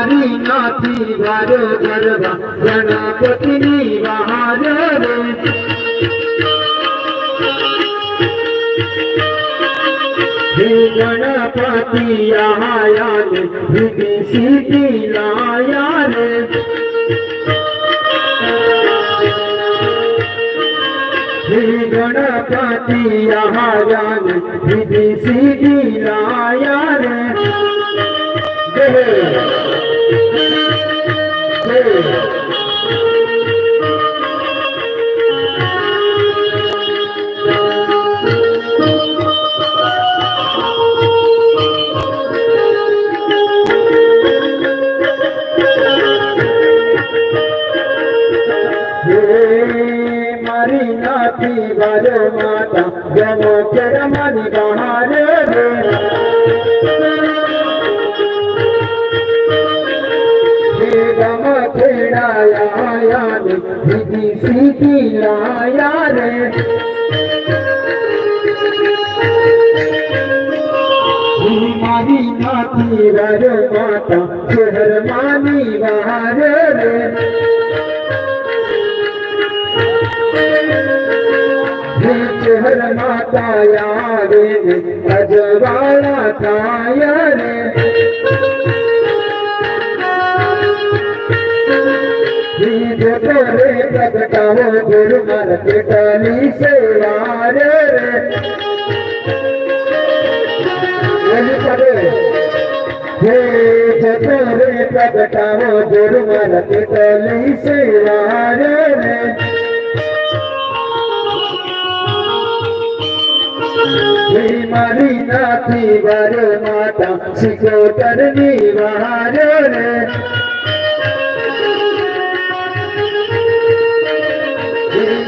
મારી નાથી વારો ગરબા ગણપતિની બહાર રે. હે ગણપતિ આયા રે વિદેશી લાયા રે. ગણપતિ આયા સીધી લાયા રે. હે મારી નાથી વારો માતા જમો ચરમાની બહાર ખેડાયા ને દીદી સીધી લાયા રે મારી નાથી વારો માતા શહેર માની બહાર રે ચહર માતા યારે અજવાળા થાય રે જતો રે પ્રગટાવો ગુરુ મર કેટલી સેવા રે એની પડે હે જતો રે પ્રગટાવો ગુરુ મર કેટલી સેવા રે મારી નાથી વાર માતા સિકોતરની બહાર રે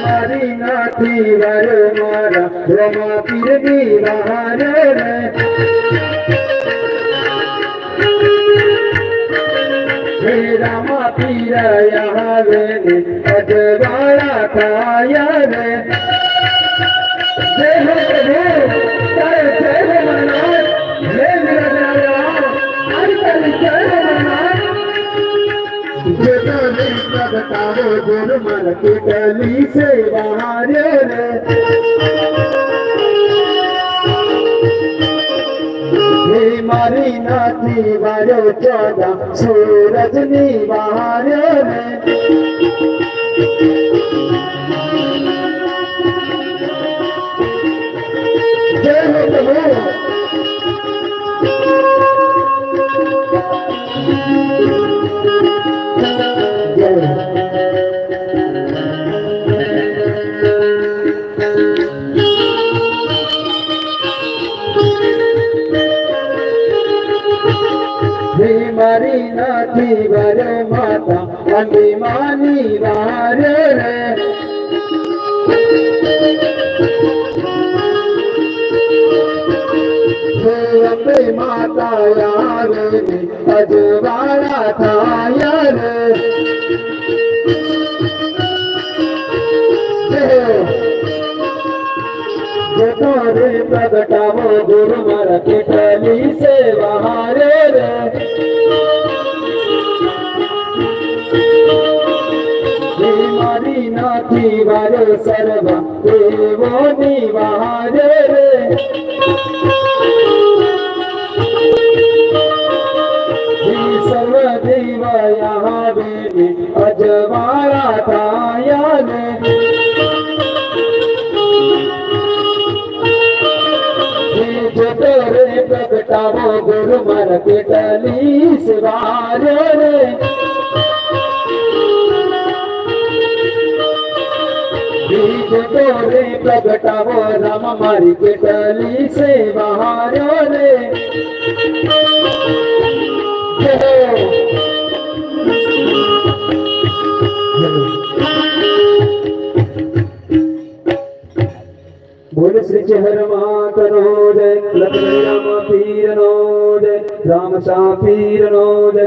મારી નાથી વારે મારા રમા પીરની બહાર રે. હે રામા પીર આવે ને અજવાળા થાય રે. જય પ્રગટાવો ગુરુ મન કેટલી સેવા બહારે રે હે મારી નાથી વારો ચોદા સૂરજની બહારે રે Thank હો નાથી વર માતા અંબિમાની વાર રે અંબે માતા યારે અજવાળા થાય રે જતો પ્રગટાવો ગુરુ મારા કેટલી સેવા રે નાથી વારે સર્વ દેવોની વાર રે સર્વ દેવ આવે ને અજવાળા થાય ને હે જતો રે પ્રગટાવો ગુરુ મર કેટલી સવાર રે રે પ્રગટાવો, રામ મારી કેટલી સેવા રે જય હો. બોલ શ્રી ચહેર માતનો જય લક્ષ્મી રામ પીર નો જય, રામ સા પીર નો જય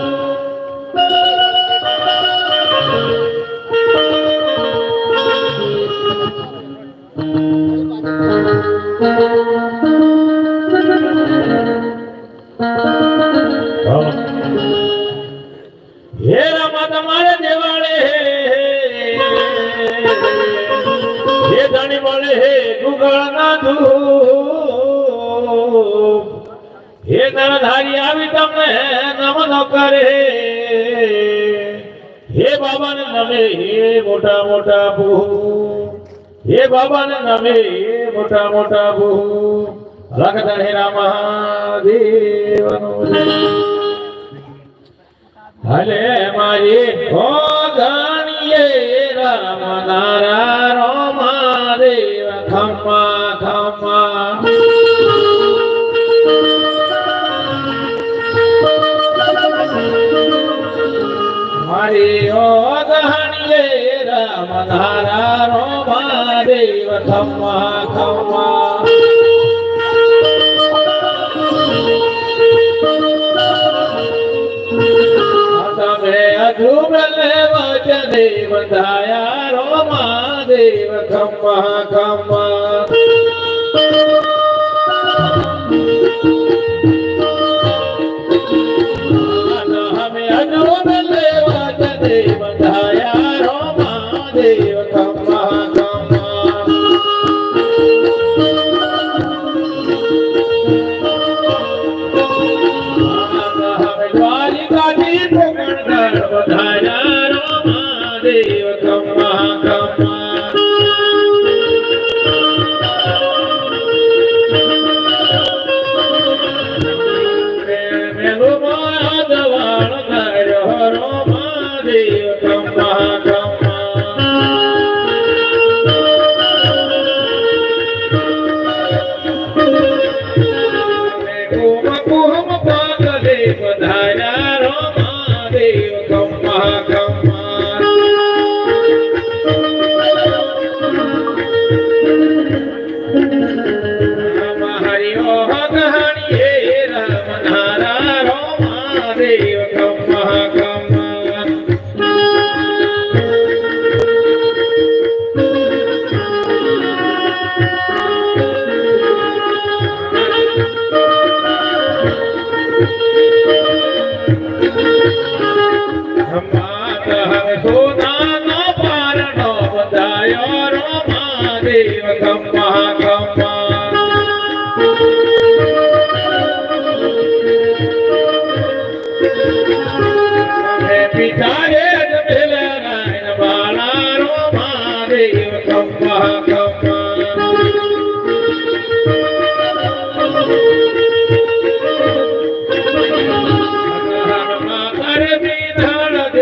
નર ધારી આવી તમને નમન કરે હે બાબાને નમે, હે મોટા મોટા બહુ. હે બાબાને નમે, હે મોટા મોટા બહુ. લખધર હે રામ મહાદેવનું ભલે મારી ભોગણીએ રામ નારા રો મારે मेव दायारो महादेव खम महा ख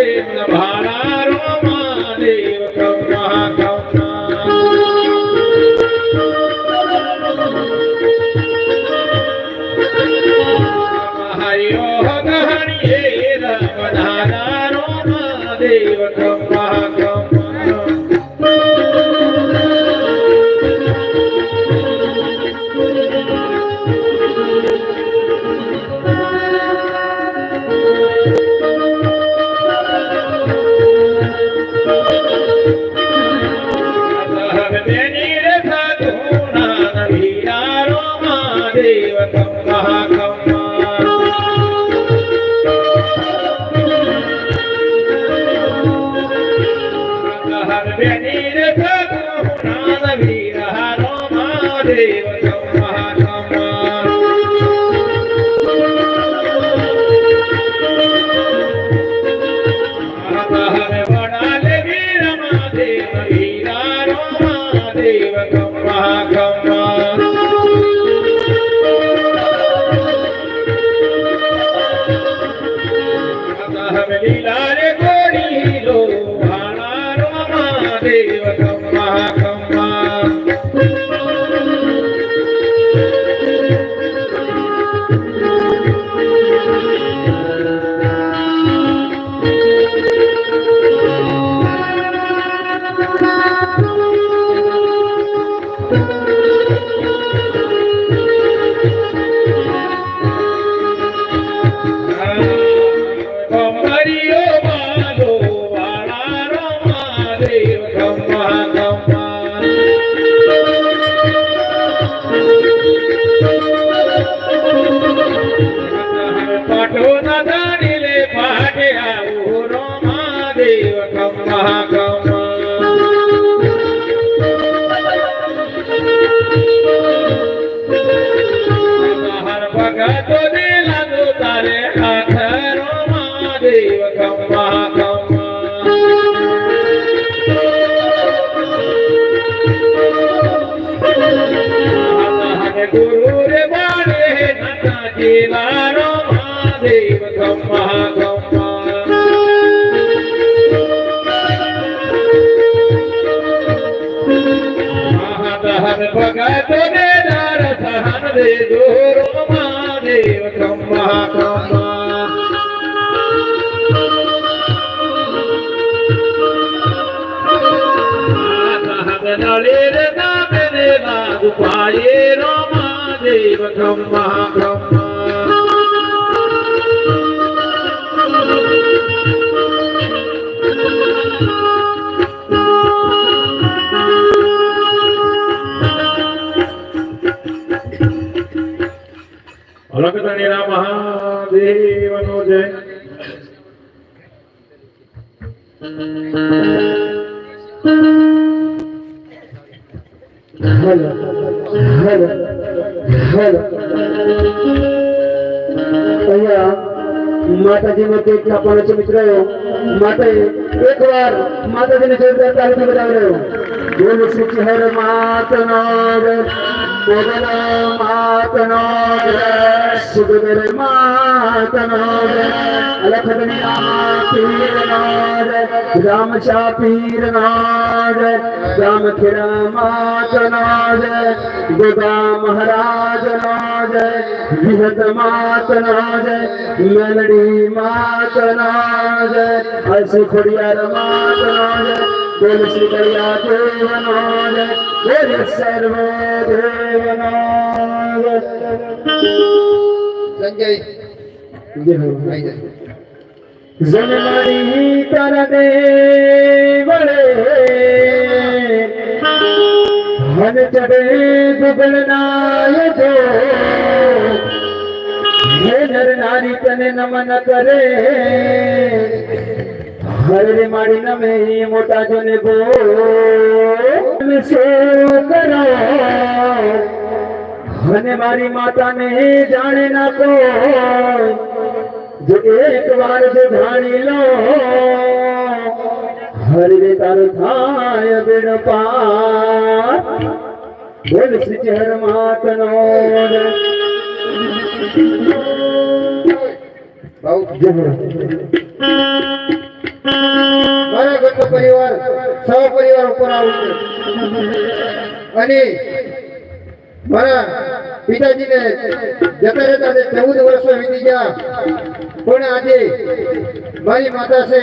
name of the દેવ ও નળે રે નામે રે લાગુ પાયે રો મહાદેવ કાપવાનો છે મિત્રો. માટે એકવાર માતાજીને જોરદાર તાલીમ બજાવી રહ્યો બોલ શ્રી હર માતનો મોગલ માતનો જય માતનો જય અલખદની રામ ખેડા માતનાર ગોદા મહારાજનો જય વિહત માતનો જય મેલડી માતનો જય હર્ષ ખોડિયાર માતનો જય બોલ શ્રી કરિયા દેવનો જય બોલ સર્વ દેવનો જય સંજય. જન્મડી તર દેવળે. હન ચડે ગુગળનાય જો. નર નારી તને નમન કરે. હરે માડી નમે મોટા જોને ગો. સો કરો. અને મારી માતાને જાણે ના કોઈ જો એક વાર જો જાણી લો. હરિ તારું થાય બેડ પાર. બોલ શ્રી હર માતનો. મારા વર્ષો વીતી ગયા, પણ આજે મારી માતા છે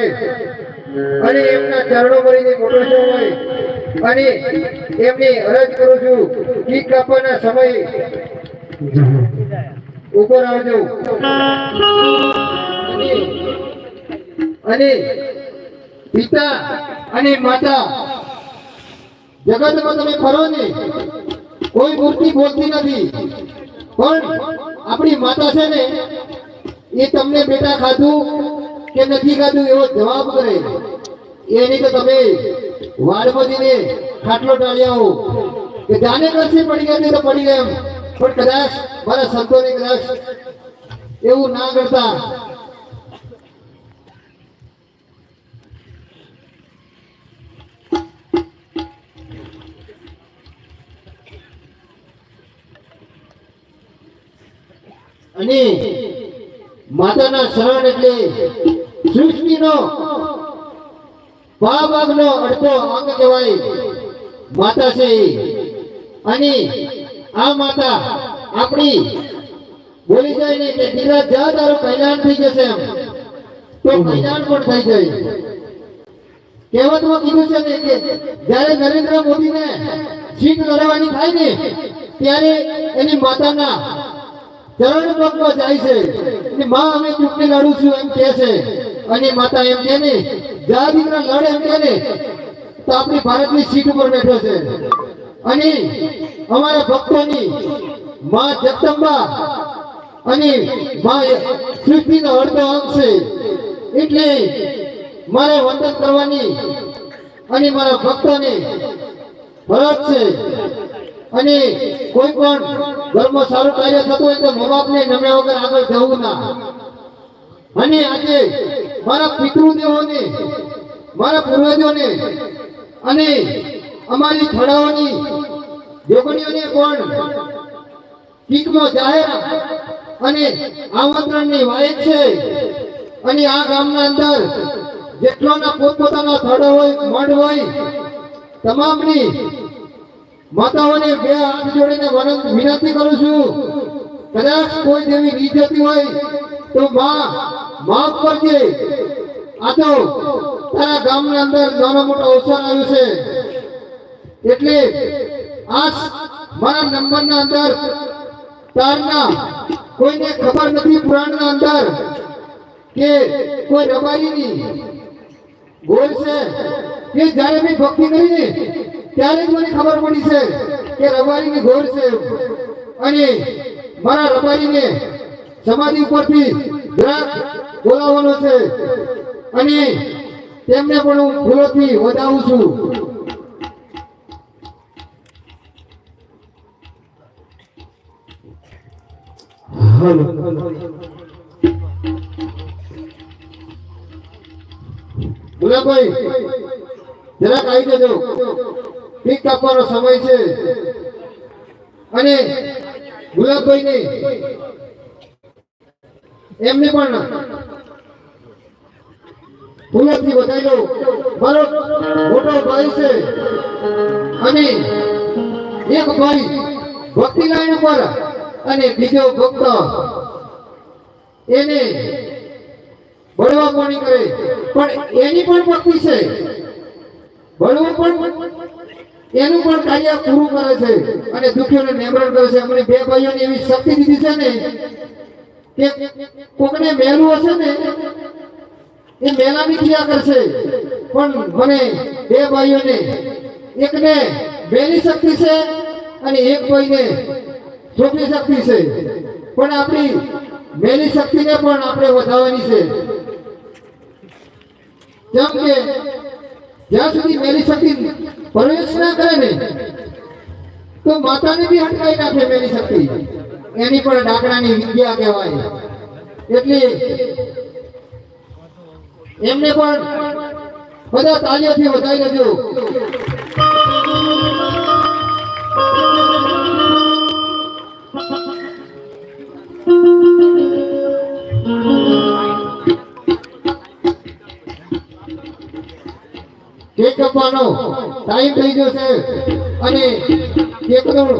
અને એમના ચરણો મળીને મોટો હોય. અને એમની અરજ કરું છું કી કાપવાના સમય ઉપર રહેજો અને પિતા અને માતા, જગતમાં તમે ફરો ને, કોઈ મૂર્તિ બોલતી નથી. પણ આપણી માતા છે ને, એ તમને બેટા ખાધું કે નથી ખાધું એવો જવાબ કરે. એની તો તમે વાળ બધીને ખાટલો ટાળ્યા હો. કે જાને કરશે પડી ગયા તે પડી ગયા. પણ કદાચ મારા સંતોને કદાચ એવું ના કરતા. અને માતાના શરણ એટલે સૃષ્ટિનો ભાગનો અડધો અંગ કહેવાય. માતા છે અને આ માતા આપણી બોલી જાય ને કે દીકરા જા, તારું કલ્યાણ થઈ જશે એમ. તો કલ્યાણ પણ થઈ જાય. કહેવતમાં કીધું છે કે જ્યારે નરેન્દ્ર મોદીને જીત લડવાની થાય ને, ત્યારે એની માતાના ચરણ પગમાં જાય છે. કે માં, અમે ચૂંટણી લડું છું, એમ કહે છે. અને માતા એમ કહે ને, જા દીકરા, લડે, એમ કહે ને, તો આપણી ભારતની સીટ ઉપર બેઠો છે. અને અમારા ભક્તોની માં જગદંબા અને માં સૃષ્ટિનો અડધો અંગ છે એટલે મારે વંદન કરવાની અને મારા ભક્તોને ફરજ છે. અને કોઈ પણ ઘરમાં સારું કાર્ય થતું હોય તો મા બાપને નમ્યા વગર આગળ જવું ના. અને આજે મારા પિતૃદેવોને, મારા પૂર્વજોને અને અમારી ખડાઓની જોગણીઓને પણ પીકમાં જાહેર અને આમંત્રણની વાયક છે. અને આ ગામના અંદર જેટલાના પોતપોતાના થડો હોય, મઢ હોય, તમામની માતાઓને બે હાથ જોડીને વનંત કરું છું. કદાચ કોઈ જેવી નીચેતી હોય તો માં, માફ કરજે. આ તો તારા ગામના અંદર નાનો મોટો અવસર આવ્યો છે. એટલે આ મારા નંબરના અંદર તારના કોઈને ખબર નથી પુરાણના અંદર કે કોઈ રબારીની ગોળ છે કે જ્યારે મેં ભક્તિ કરી ને ત્યારે જ મને ખબર પડી છે કે રબારીની ગોળ છે. અને મારા રબારીને સમાધિ ઉપરથી જરાક બોલાવવાનો છે. અને તેમને પણ હું ફૂલોથી વધાવું છું. ગુલાબભાઈ જરાક આવી જજો પીક કાપવાનો સમય છે. અને ગુલાબભાઈને એમને પણ ગુલાબથી બતાવી લો મારો મોટો ભાઈ છે. અને એક ભાઈ ભક્તિ લાઈન ઉપર અને બીજો ભક્ત એને બળવા કોની કરે. પણ એની પણ ભક્તિ છે. બળવું પણ એનું પણ કાર્ય પૂરું કરે છે. અને દુઃખીઓને નિમરણ કરે છે. અમને બે ભાઈઓની એવી શક્તિ દીધી છે ને કે કોકને મેલું હશે ને, એ મેલાની ક્રિયા કરશે. પણ મને બે ભાઈઓને એકને બેની શક્તિ છે અને એક ભાઈને છોકરી શક્તિ છે. પણ આપણી મેલી શક્તિને પણ આપણે વધારવાની છે. કેમ કે જ્યાં સુધી મેલી શક્તિ પ્રવેશ ના કરે ને, તો માતાને બી અટકાઈ નાખે મેલી શક્તિ. એની પણ ડાકડાની વિદ્યા કહેવાય. એટલે એમને પણ બધા તાલીઓથી વધારી લેજો. કેક ટાઈમ થઈ ગયો છે અને કેકનું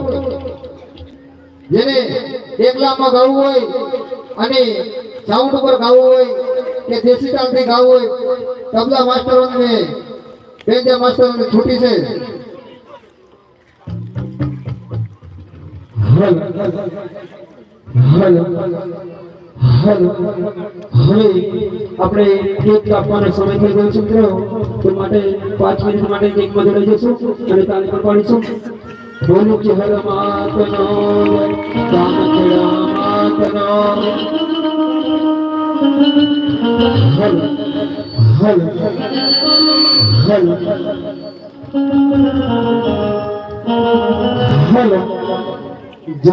જેને એકલામાં ગાવું હોય અને સાઉન્ડ ઉપર ગાવું હોય કે દેશી તાલથી ગાવું હોય, તબલા માસ્ટરોને બેન્જા માસ્ટરોને છૂટી છે. હવે આપણે કેક કાપવાનો સમય થઈ ગયો છે મિત્રો. તો માટે પાંચ મિનિટ માટે કેકમાં જઈશું અને તાલી પણ પાડીશું બોલો કે હર માતનો કામ ખેડા માતનો હલ હલ હલ. હલ જય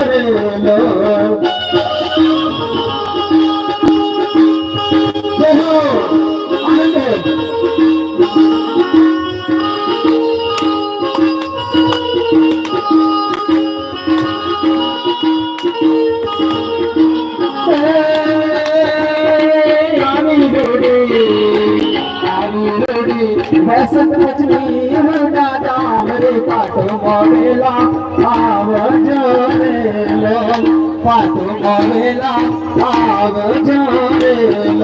संतमी हा दा पा पाव जलेल पाप मंगला पाव जेल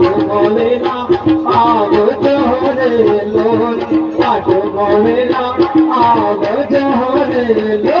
પાટો બોલેલા આવજો રે લોલ પાટો બોલેલા આવજો રે લોલ જય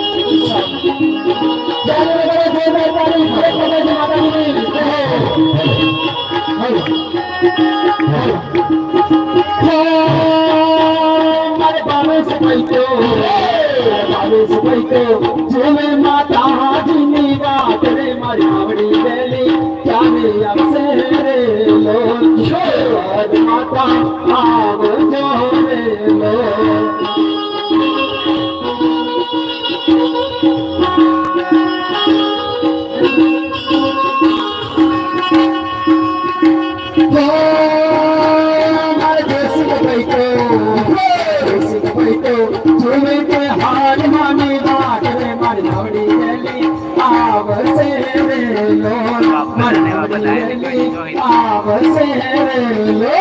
হইতে জেনে આવશે રે લો મારી નાવડી ગેલી આવશે રે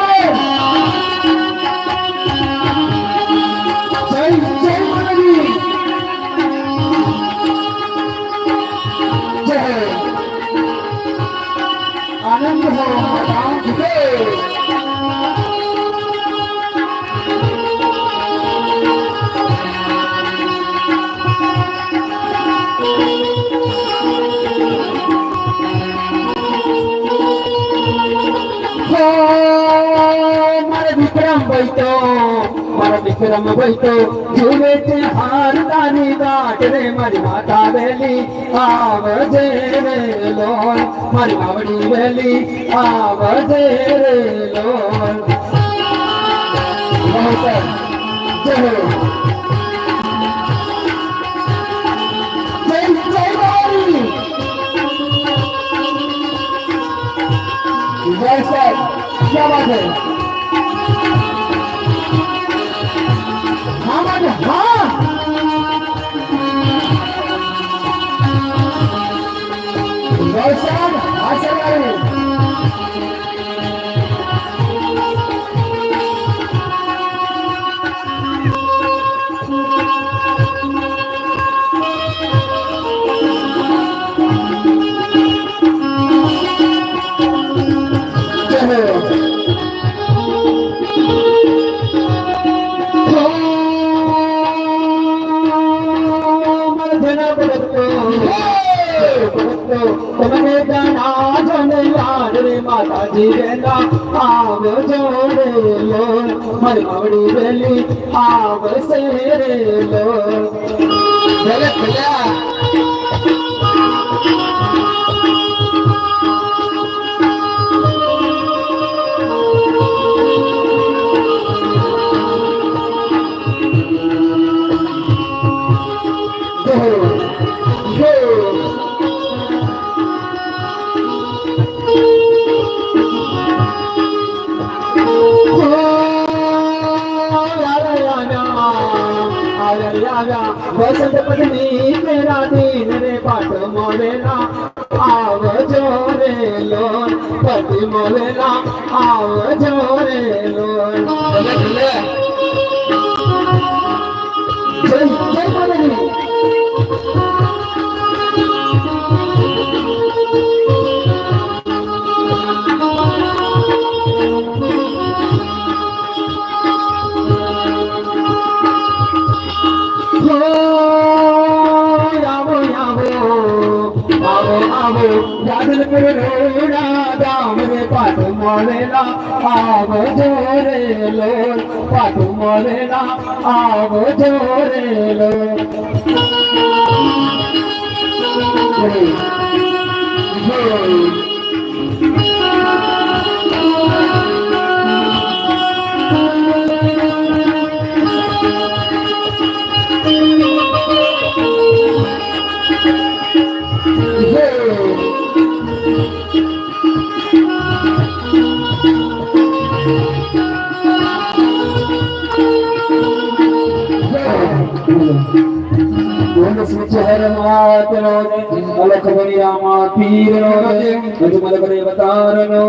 વિક્રમ ભાઈતો જીવે છે હારદાની વાટ રે મારી માતા વેલી આવજે રે લોલ મારી બાવડી વેલી આવજે રે લોલ હો જય వచ్చారు ఆశ గారు તમને જાણા જને લાડ માતાજી વેલા આવજો રે લો મારી માવડી વેલી આવશે દીન રે પાટ આવજો રે લોન પતિ મોલેલા આવજો રે લોન જોરે લો પાટ મળેલા આવો જોરે લો હર પીરનો હજુ મલ કરે અવતારનો